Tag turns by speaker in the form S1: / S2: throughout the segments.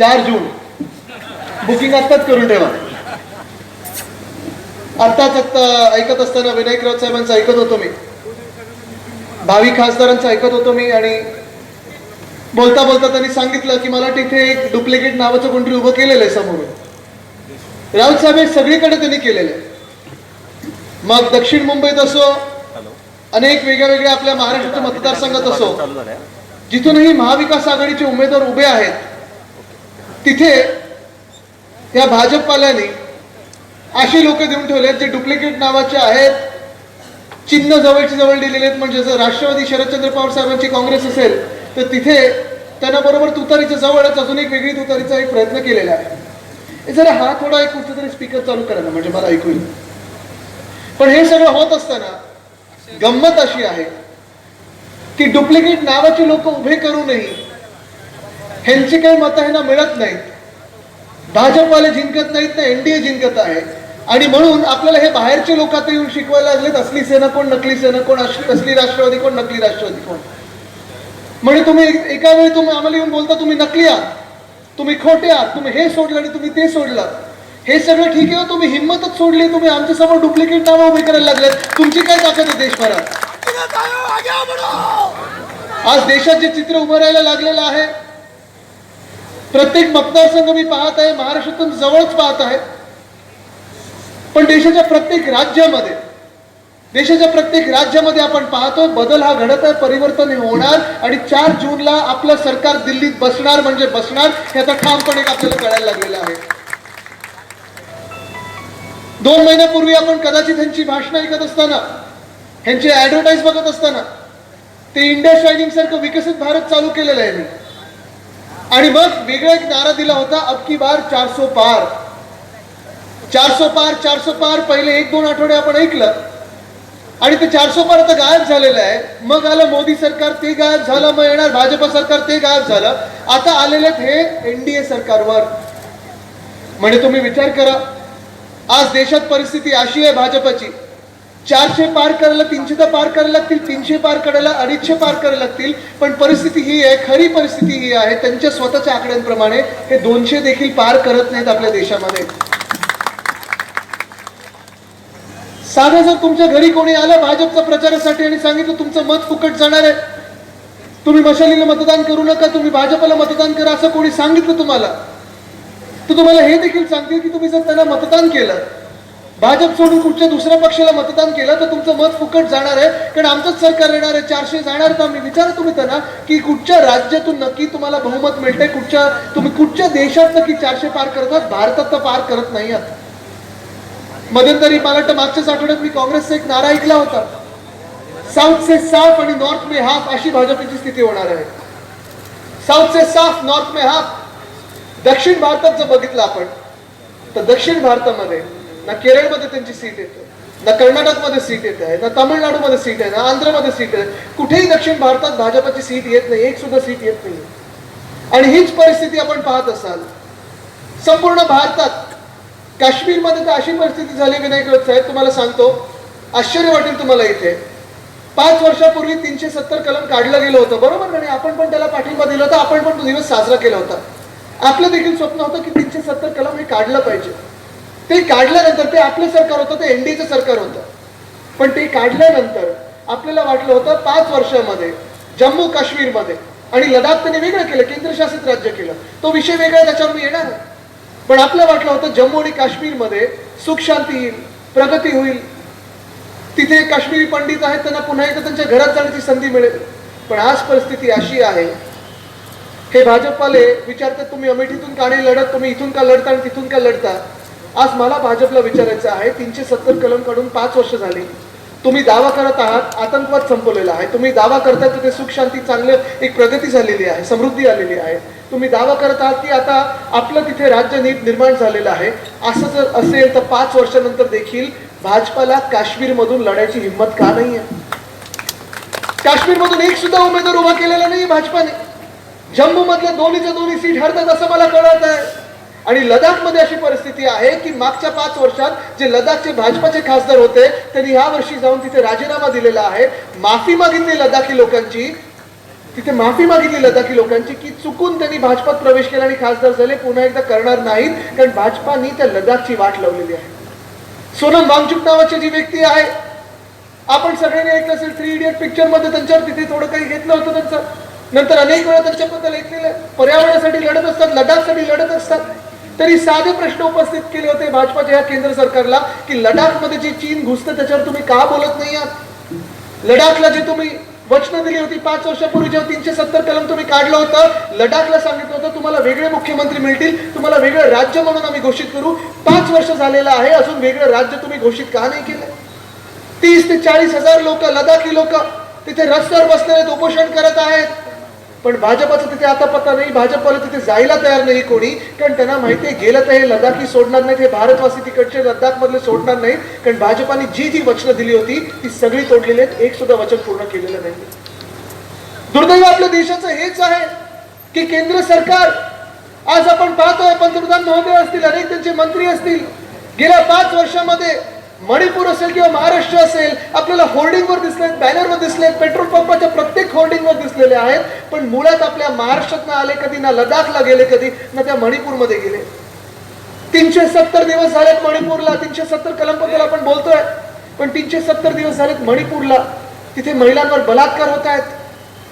S1: चार जून बुकिंग आत्ताच करून ठेवा. आत्ताच आत्ता ऐकत असताना विनायक राऊत साहेबांचं ऐकत होतो मी. भावी खासदारांचं ऐकत होतो मी आणि बोलता बोलता त्यांनी सांगितलं की मला तिथे एक डुप्लिकेट नावाचं कोणतरी उभं केलेलं आहे समोरून. राऊत साहेब हे सगळीकडे त्यांनी केलेलं आहे. मग दक्षिण मुंबईत असो अनेक वेगळ्या वेगळ्या आपल्या महाराष्ट्राच्या मतदारसंघात असो जिथूनही महाविकास आघाडीचे उमेदवार उभे आहेत तिथे या भाजपवाल्यांनी अशी लोक देऊन ठेवले आहेत जे डुप्लिकेट नावाचे आहेत. चिन्ह जवळची जवळ दिलेले आहेत. म्हणजे जर राष्ट्रवादी शरदचंद्र पवार साहेबांची काँग्रेस असेल तर तिथे त्यांना बरोबर तुतारीच्या जवळच अजून एक वेगळी तुतारीचा एक प्रयत्न केलेला आहे. हे जरा हा थोडा एक कुठेतरी स्पीकर चालू करा ना म्हणजे मला ऐकू येईल. पण हे सगळं होत असताना गंमत अशी आहे की डुप्लिकेट नावाचे लोक उभे करूनही ह्यांची काही मतं ह्यांना मिळत नाहीत. भाजपवाले जिंकत नाहीत ना एनडीए जिंकत आहे. आणि म्हणून आपल्याला हे बाहेरचे लोक आता येऊन शिकवायला लागलेत असली सेना कोण नकली सेना कोण असली राष्ट्रवादी कोण नकली राष्ट्रवादी कोण? म्हणजे तुम्ही एक- एका वेळी तुम्ही आम्हाला येऊन बोलता तुम्ही नकली आहात. तुम्ही खोटे आहात. तुम्ही हे सोडलं आणि तुम्ही ते सोडलं. हे सगळं ठीक आहे हो, तुम्ही हिंमतच सोडली तुम्ही आमच्यासमोर डुप्लिकेट नावं उभी करायला लागलेत. तुमची काय ताकद आहे देशभरात? आज देशात जे चित्र उभं राहायला लागलेलं आहे प्रत्येक मतदारसंघ मी पाहत आहे महाराष्ट्रातून जवळच पाहत आहे. पण देशाच्या प्रत्येक राज्यामध्ये देशाच्या प्रत्येक राज्यामध्ये आपण पाहतो बदल हा घडत आहे परिवर्तन होणार आणि चार जूनला आपलं सरकार दिल्लीत बसणार म्हणजे बसणार याचा ठामपणे आपल्याला कळायला लागलेलं आहे. दोन महिन्यापूर्वी आपण कदाचित ह्यांची भाषणं ऐकत असताना ह्यांची ऍडव्हर्टाईज बघत असताना ते इंडिया शायनिंग सारखं विकसित भारत चालू केलेलं आहे मी. आणि मग वेगळा एक नारा दिला होता अब की बार चारसो पार. चारसो पार चारसो पार पहिले एक दोन आठवडे आपण ऐकलं. आणि ते चारसो पार आता गायब झालेलं आहे. मग आलं मोदी सरकार ते गायब झालं मग येणार भाजप सरकार ते गायब झालं. आता आलेले हे एनडीए सरकारवर. म्हणजे तुम्ही विचार करा. आज देशात परिस्थिती अशी आहे भाजपची. चारशे पार करायला तीनशे तर पार करायला लागतील तीनशे पार करायला अडीचशे पार करायला लागतील पण परिस्थिती ही आहे खरी परिस्थिती ही आहे त्यांच्या स्वतःच्या आकड्यांप्रमाणे हे दोनशे देखील पार करत नाहीत आपल्या देशामध्ये. साधा जर तुमच्या घरी कोणी आलं भाजपच्या प्रचारासाठी आणि सांगितलं तुमचं मत फुकट जाणार आहे तुम्ही मशालीला मतदान करू नका तुम्ही भाजपला मतदान करा असं कोणी सांगितलं तुम्हाला? तर तुम्हाला हे देखील सांगतील की तुम्ही जर त्यांना मतदान केलं भाजप सोडून कुठच्या दुसऱ्या पक्षाला मतदान केलं तर तुमचं मत फुकट जाणार आहे. कारण आमचंच सरकार येणार आहे चारशे जाणार तर मी विचारा तुम्ही त्यांना की कुठच्या राज्यातून नक्की तुम्हाला बहुमत मिळतंय कुठच्या तुम्ही कुठच्या देशात नक्की चारशे पार करतात भारतात तर पार करत नाही आहात. मध्यंतरी मला वाटतं मागच्याच आठवड्यात मी काँग्रेसचा एक नारा ऐकला होता. साऊथ से साफ आणि नॉर्थ मे हाफ अशी भाजपची स्थिती होणार आहे. साऊथ से साफ नॉर्थ मे हाफ. दक्षिण भारतात जर बघितलं आपण तर दक्षिण भारतामध्ये ना केरळमध्ये त्यांची सीट येते. ना कर्नाटकमध्ये सीट येत. आहे ना तामिळनाडूमध्ये सीट आहे. ना आंध्रमध्ये सीट आहे. कुठेही दक्षिण भारतात भाजपची सीट येत नाही. एक सुद्धा सीट येत नाही. आणि हीच परिस्थिती आपण पाहत असाल. संपूर्ण भारतात काश्मीरमध्ये तर अशी परिस्थिती झाली विनायक साहेब तुम्हाला सांगतो. आश्चर्य वाटेल तुम्हाला इथे. पाच वर्षापूर्वी तीनशे सत्तर कलम काढलं गेलं होतं. बरोबर आणि आपण पण त्याला पाठिंबा दिला होता. आपण पण तो दिवस साजरा केला होता. आपलं देखील स्वप्न होतं की तीनशे सत्तर कलम हे काढलं पाहिजे. ते काढल्यानंतर ते आपलं सरकार होतं ते एनडीएचं सरकार होतं. पण ते काढल्यानंतर आपल्याला वाटलं होतं पाच वर्षामध्ये जम्मू काश्मीरमध्ये आणि लडाख त्यांनी वेगळं केलं केंद्रशासित राज्य केलं. तो विषय वेगळा त्याच्यावर मी येणार आहे. पण आपलं वाटलं होतं जम्मू आणि काश्मीरमध्ये सुख शांती येईल प्रगती होईल. तिथे काश्मीरी पंडित आहेत त्यांना पुन्हा एकदा त्यांच्या घरात जाण्याची संधी मिळेल. पण आज परिस्थिती अशी आहे हे भाजपवाले विचारतात तुम्ही अमेठीतून का नाही लढत? तुम्ही इथून का लढता आणि तिथून का लढता? आज मला भाजपला विचारायचं आहे तीनशे सत्तर कलम काढून पाच वर्ष झाली. तुम्ही दावा करत आहात आतंकवाद संपवलेला आहे. तुम्ही दावा करता तिथे सुख शांती चांगलं एक प्रगती झालेली आहे समृद्धी आलेली आहे. तुम्ही दावा करत आहात की आता आपलं तिथे राज्य नीट निर्माण झालेलं आहे. असं जर असेल तर पाच वर्षानंतर देखील भाजपाला काश्मीरमधून लढायची हिंमत का नाही आहे? काश्मीरमधून एक सुद्धा उमेदवार उभा केलेला नाही भाजपाने. जम्मू मधल्या दोन्हीच्या दोन्ही सीट हरतात असं मला कळत आहे. आणि लडाखमध्ये अशी परिस्थिती आहे की मागच्या पाच वर्षात जे लडाखचे भाजपाचे खासदार होते त्यांनी ह्या वर्षी जाऊन तिथे राजीनामा दिलेला आहे. माफी मागितली लडाखी लोकांची. तिथे माफी मागितली लडाखी लोकांची की चुकून त्यांनी भाजपात प्रवेश केला आणि खासदार झाले. पुन्हा एकदा करणार नाहीत कारण भाजपानी त्या लडाखची वाट लावलेली आहे. सोनम वांगचुक नावाची जी व्यक्ती आहे आपण सगळ्यांनी ऐकलं असेल थ्री इडियट पिक्चरमध्ये त्यांच्यावर तिथे थोडं काही घेतलं होतं त्यांचं. नंतर अनेक वेळा त्यांच्याबद्दल ऐकलेलं पर्यावरणासाठी लढत असतात लडाखसाठी लढत असतात. तरी साधे प्रश्न उपस्थित केले होते भाजपाच्या या केंद्र सरकारला की लडाखमध्ये जे चीन घुसतं त्याच्यावर तुम्ही का बोलत नाही आहात? लडाखला जे तुम्ही वचनं दिली होती पाच वर्षापूर्वी जेव्हा तीनशे सत्तर कलम तुम्ही काढलं होतं लडाखला सांगितलं होतं तुम्हाला वेगळे मुख्यमंत्री मिळतील तुम्हाला वेगळं राज्य म्हणून आम्ही घोषित करू. पाच वर्ष झालेलं आहे अजून वेगळं राज्य तुम्ही घोषित का नाही केलं? तीस ते चाळीस हजार लोक लडाखी लोक तिथे रस्त्यावर बसलेले उपोषण करत आहेत. पण भाजपाचं तिथे आता पत्ता नाही भाजपला तिथे जायला तयार नाही कोणी. कारण त्यांना माहिती आहे गेलं तर हे लडाखी सोडणार नाहीत हे भारतवासी तिकडचे लडाख मधले सोडणार नाही कारण भाजपाने जी जी वचनं दिली होती ती सगळी तोडलेली आहेत. एक सुद्धा वचन पूर्ण केलेलं नाही. दुर्दैव आपल्या देशाचं हेच आहे की केंद्र सरकार आज आपण पाहतोय पंतप्रधान महोदय असतील अनेक त्यांचे मंत्री असतील. गेल्या पाच वर्षामध्ये मणिपूर असेल किंवा महाराष्ट्र असेल आपल्याला होर्डिंगवर दिसले बॅनरवर दिसले पेट्रोल पंपाच्या प्रत्येक होर्डिंगवर दिसलेले आहेत पण मुळात आपल्या महाराष्ट्रात ना आले कधी ना लडाखला गेले कधी ना त्या मणिपूरमध्ये गेले. तीनशे सत्तर दिवस झालेत मणिपूरला तीनशे सत्तर कलमबद्दल आपण बोलतोय पण तीनशे सत्तर दिवस झालेत मणिपूरला. तिथे महिलांवर बलात्कार होत आहेत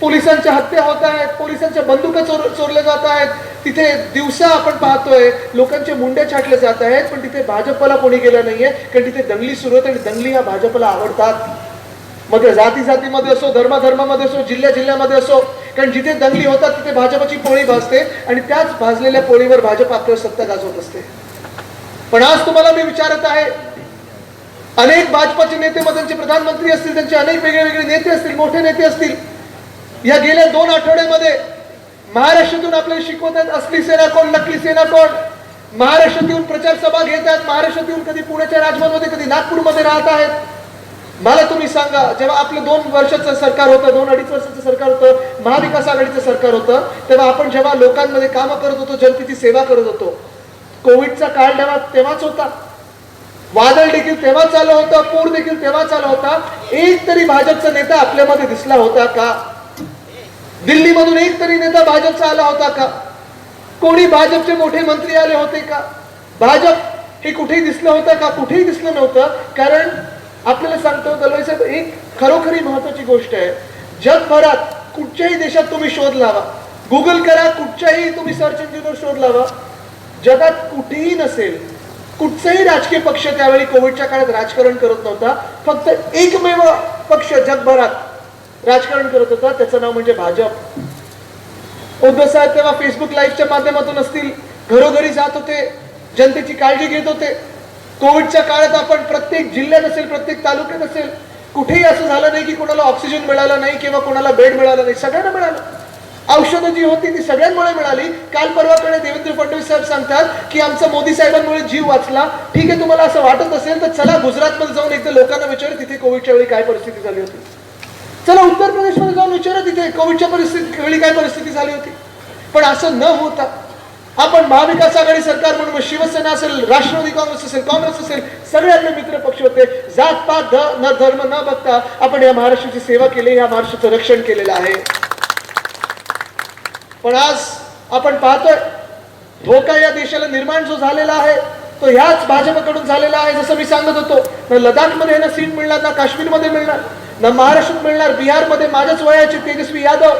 S1: पोलिसांच्या हत्या होत आहेत पोलिसांच्या बंदुका चोर चोरल्या जात आहेत तिथे दिवसा आपण पाहतोय लोकांचे मुंडे छाटले जात आहेत पण तिथे भाजपला कोणी गेलं नाहीये कारण तिथे दंगली सुरू आहेत आणि दंगली ह्या भाजपला आवडतात. मग जाती जातीमध्ये असो धर्माधर्मामध्ये असो जिल्ह्या जिल्ह्यामध्ये असो कारण जिथे दंगली होतात तिथे भाजपची पोळी भाजते आणि त्याच भाजलेल्या पोळीवर भाजप आपल्यावर सत्ता गाजवत असते. पण आज तुम्हाला मी विचारत आहे अनेक भाजपाचे नेते मग त्यांचे प्रधानमंत्री असतील त्यांचे अनेक वेगळे वेगळे नेते असतील मोठे नेते असतील या गेल्या दोन आठवड्यामध्ये महाराष्ट्रातून आपल्याला शिकवत आहेत असली सेना कोण नकली सेना कोण? महाराष्ट्रात येऊन प्रचार सभा घेतात महाराष्ट्रात येऊन कधी पुण्याच्या राजभवनमध्ये कधी नागपूरमध्ये राहत आहेत. मला तुम्ही सांगा जेव्हा आपलं दोन वर्षाचं सरकार होतं दोन अडीच वर्षाचं सरकार होतं महाविकास आघाडीचं सरकार होतं तेव्हा आपण जेव्हा लोकांमध्ये कामं करत होतो जनतेची सेवा करत होतो कोविडचा काळ जेव्हा तेव्हाच होता. वादळ देखील तेव्हा चालू होतं पूर देखील तेव्हा चालू होता. एक तरी भाजपचा नेता आपल्यामध्ये दिसला होता का? दिल्लीमधून एक तरी नेता भाजपचा आला होता का? कोणी भाजपचे मोठे मंत्री आले होते का? भाजप हे कुठेही दिसलं होतं का? कुठेही दिसलं नव्हतं. कारण आपल्याला सांगतो दलवाई साहेब एक खरोखरी महत्वाची गोष्ट आहे. जगभरात कुठच्याही देशात तुम्ही शोध लावा. गुगल करा कुठच्याही तुम्ही सर्च इंजिनवर शोध लावा. जगात कुठेही नसेल कुठचाही राजकीय पक्ष त्यावेळी कोविडच्या काळात राजकारण करत नव्हता. फक्त एकमेव पक्ष जगभरात राजकारण करत होता. त्याचं नाव म्हणजे भाजप. उद्धव साहेब तेव्हा फेसबुक लाईव्हच्या माध्यमातून असतील. घरोघरी जात होते. जनतेची काळजी घेत होते. कोविडच्या काळात आपण प्रत्येक जिल्ह्यात असेल प्रत्येक तालुक्यात असेल कुठेही असं झालं नाही की कोणाला ऑक्सिजन मिळाला नाही किंवा कोणाला बेड मिळाला नाही. सगळ्यांना मिळालं. औषधं जी होती ती सगळ्यांमुळे मिळाली. काल परवाकडे देवेंद्र फडणवीस साहेब सांगतात की आमचा मोदी साहेबांमुळे जीव वाचला. ठीक आहे तुम्हाला असं वाटत असेल तर चला गुजरातमध्ये जाऊन एकदा लोकांना विचार तिथे कोविडच्या वेळी काय परिस्थिती झाली होती. चला उत्तर प्रदेशमध्ये जाऊन विचारा तिथे. कोविडच्या परिस्थिती वेळी काय परिस्थिती झाली होती? पण असं न होता आपण महाविकास आघाडी सरकार म्हणून मग शिवसेना असेल राष्ट्रवादी काँग्रेस असेल काँग्रेस असेल सगळे आपले मित्र पक्ष होते. जात पात ध- न धर्म न बघता आपण या महाराष्ट्राची सेवा केली या महाराष्ट्राचं रक्षण केलेलं आहे. पण आज आपण पाहतोय धोका या देशाला निर्माण जो झालेला आहे तो ह्याच भाजपकडून झालेला आहे जसं मी सांगत होतो. ना लडाखमध्ये ना सीट मिळणार ना काश्मीरमध्ये मिळणार? ना महाराष्ट्रात मिळणार बिहारमध्ये माझ्याच वयाचे तेजस्वी यादव.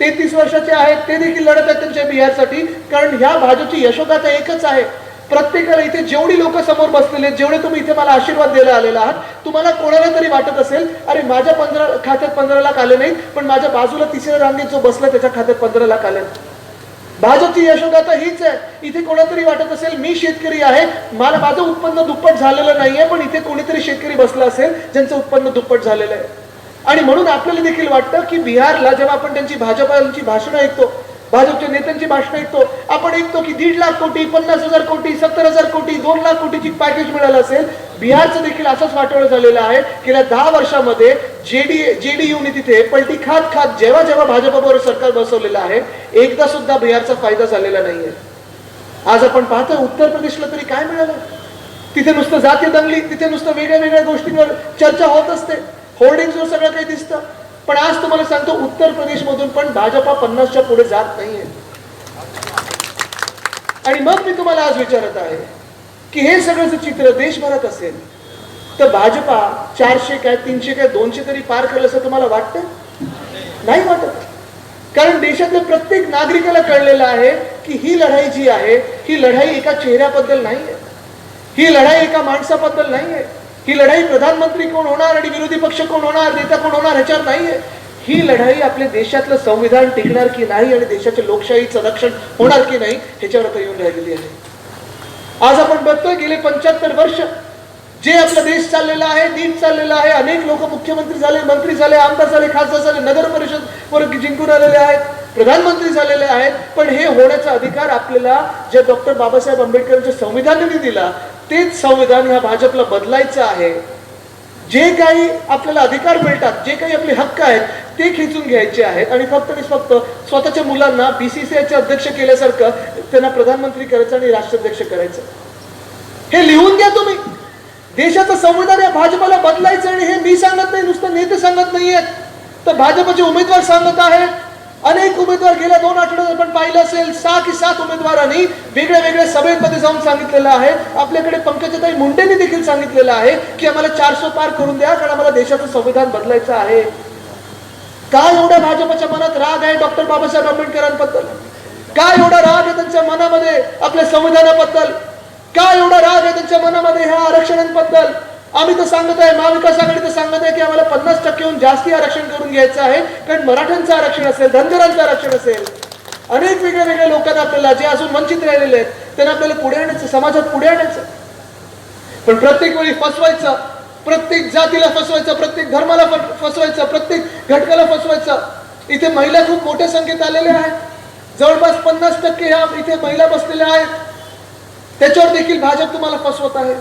S1: तेहतीस वर्षाचे आहेत ते देखील लढत आहेत त्यांच्या बिहारसाठी कारण ह्या भाजपची यशोगाथा एकच आहे. प्रत्येकाला इथे जेवढी लोक समोर बसलेले आहेत, जेवढे तुम्ही इथे मला आशीर्वाद द्यायला आलेला आहात तुम्हाला कोणाला तरी वाटत असेल अरे माझ्या पंधरा खात्यात पंधरा लाख आले नाहीत पण माझ्या बाजूला तिसऱ्या रांगेत जो बसला त्याच्या खात्यात पंधरा लाख आले भाजपची यशोगाथा हीच आहे. इथे कोणातरी वाटत असेल मी शेतकरी आहे. मला माझं उत्पन्न दुप्पट झालेलं नाहीये पण इथे कोणीतरी शेतकरी बसला असेल ज्यांचं उत्पन्न दुप्पट झालेलं आहे. आणि म्हणून आपल्याला देखील वाटतं की बिहारला जेव्हा आपण त्यांची भाजपाची भाषणं ऐकतो भाजपच्या नेत्यांची भाषणं ऐकतो. आपण ऐकतो की दीड लाख कोटी पन्नास हजार कोटी सत्तर हजार कोटी दोन लाख कोटीची पॅकेज मिळालं असेल. बिहारचं देखील असंच वाटोळ झालेलं आहे. गेल्या दहा वर्षामध्ये जेडी जेडीयूने तिथे पलटी खात खात जेव्हा जेव्हा भाजपबरोबर सरकार बसवलेलं आहे एकदा सुद्धा बिहारचा फायदा झालेला नाहीये. आज आपण पाहतोय उत्तर प्रदेशला तरी काय मिळालं? तिथे नुसतं जाती दंगली तिथे नुसतं वेगळ्या वेगळ्या गोष्टींवर चर्चा होत असते. होर्डिंगवर सगळं काही दिसतं. पण आज तुम्हाला सांगतो उत्तर प्रदेशमधून पण भाजपा पन्नासच्या पुढे जात नाहीये. आणि मग मी तुम्हाला आज विचारत आहे की हे सगळं जर चित्र देशभरात असेल तर भाजपा चारशे काय तीनशे काय दोनशे तरी पार करेल असं तुम्हाला वाटतं? नाही वाटत. कारण देशातल्या प्रत्येक नागरिकाला कळलेलं आहे की ही लढाई जी आहे ही लढाई एका चेहऱ्याबद्दल नाही आहे ही लढाई एका माणसाबद्दल नाही आहे ही लढाई प्रधानमंत्री कोण होणार आणि विरोधी पक्ष कोण होणार नेता कोण होणार ह्याच्यावर नाहीये. ही लढाई आपल्या देशातलं संविधान टिकणार की नाही आणि देशाच्या लोकशाहीचं रक्षण होणार की नाही ह्याच्यावर आता येऊन राहिलेली आहे. आज आपण बघतोय गेले पंच्याहत्तर वर्ष जे आपला देश चाललेला आहे नीट चाललेला आहे अनेक लोक मुख्यमंत्री झाले मंत्री झाले आमदार झाले खासदार झाले नगर परिषद वर जिंकून आलेले आहेत प्रधानमंत्री झालेले आहेत. पण हे होण्याचा अधिकार आपल्याला जे डॉक्टर बाबासाहेब आंबेडकरांच्या संविधानाने दिला तेच संविधान ह्या भाजपला बदलायचं आहे. जे काही आपल्याला अधिकार मिळतात जे काही आपले हक्क आहेत ते खेचून घ्यायचे आहेत. आणि फक्त आणि फक्त स्वतःच्या मुलांना बीसीसीआयचे अध्यक्ष केल्यासारखं त्यांना प्रधानमंत्री करायचं आणि राष्ट्राध्यक्ष करायचं. हे लिहून घ्या तुम्ही. देशाचं संविधान या भाजपाला बदलायचं आणि हे मी सांगत नाही नुसतं नेते सांगत नाहीयेत. तर भाजपचे उमेदवार सांगत आहेत. अनेक उमेदवार गेल्या दोन आठवड्यात आपण पाहिलं असेल सहा की सात उमेदवारांनी वेगळ्या वेगळ्या सभेमध्ये जाऊन सांगितलेलं आहे. आपल्याकडे पंकजाताई मुंडेंनी देखील सांगितलेलं आहे की आम्हाला चारशे पार करून द्या कारण आम्हाला देशाचं संविधान बदलायचं आहे. का एवढ्या भाजपच्या मनात राग आहे डॉक्टर बाबासाहेब आंबेडकरांबद्दल? का एवढा राग आहे त्यांच्या मनामध्ये आपल्या संविधानाबद्दल? का एवढा राग आहे त्यांच्या मनामध्ये ह्या आरक्षणांबद्दल? आम्ही तर सांगत आहे महाविकास आघाडी तर सांगत आहे की आम्हाला पन्नास टक्केहून जास्ती आरक्षण करून घ्यायचं आहे. कारण मराठ्यांचं आरक्षण असेल धनगरांचं आरक्षण असेल अनेक वेगळ्या वेगळ्या लोकांना आपल्याला जे अजून वंचित राहिलेले आहेत त्यांना आपल्याला पुढे आणायचं समाजात पुढे आणायचं. पण प्रत्येक वेळी फसवायचं प्रत्येक जातीला फसवायचं प्रत्येक धर्माला फसवायचं प्रत्येक घटकाला फसवायचं. इथे महिला खूप मोठ्या संख्येत आलेल्या आहेत. जवळपास पन्नास टक्के ह्या इथे महिला बसलेल्या आहेत. त्याच्यावर देखील भाजप तुम्हाला फसवत आहे.